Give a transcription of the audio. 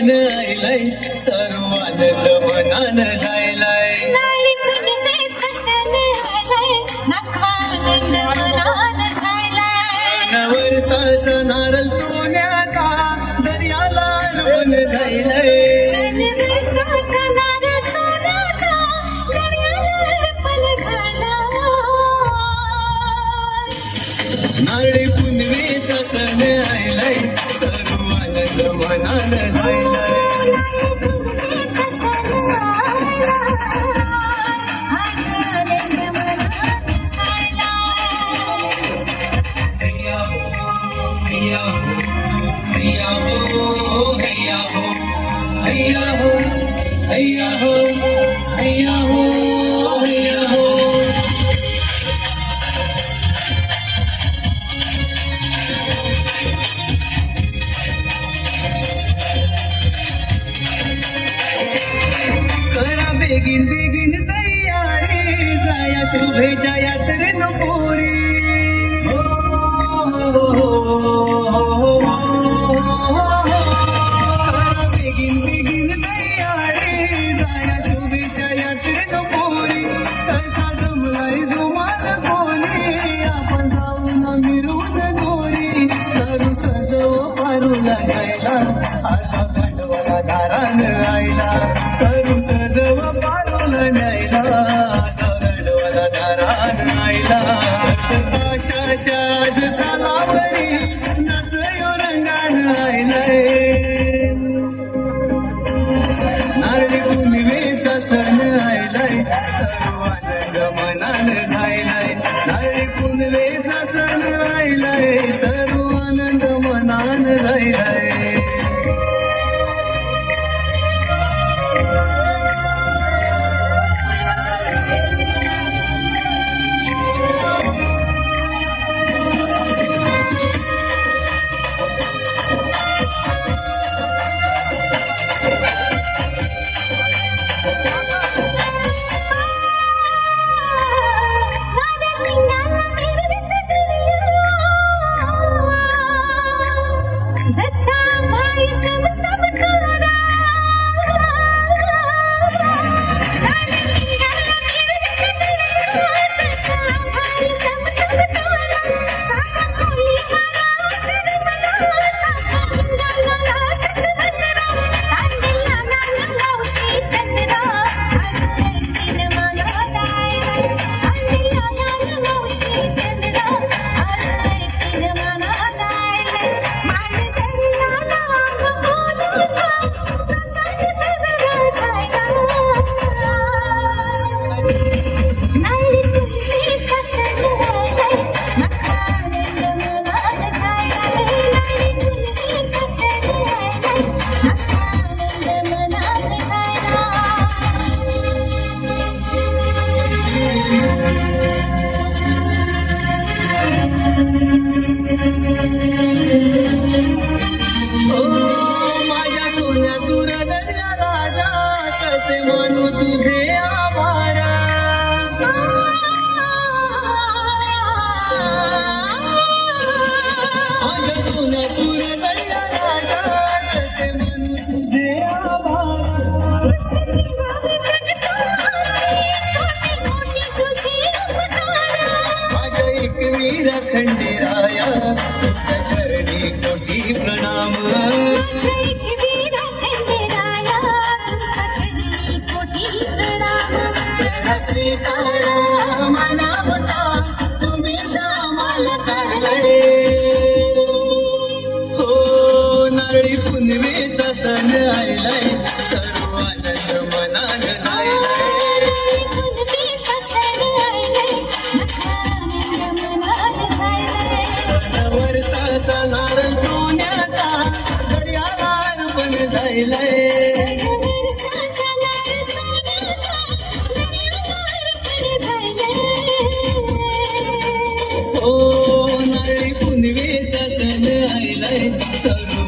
सन आयलाय सर्व आनंद मनान जायलाय नाळी तुझेच सण आलाय नखानंद मनान झालाय नवर नारळ सोन्याचा दर्याला डुबून जायलाय नारळ पुनवेचा सण आयलाय सर्व आनंद मनान जायलाय हैया हैया हो हैया हो हैया हो हैया हो हैया हो हैया हो करा बेगीन बेगीन तयारी. जाया शुभेच्या यात्रे नको. भांडवला दारान सरू सजव पारू न्यायला आता दारान आज तलावरी रंगान नारळी सण आयलाय काढले हो नारळी पुनवेचा सण आयलाय. सर्व आनंद मनान जायलाय. वर्षाचा नारळ सोन्याचा दर्याला पण जायलाय.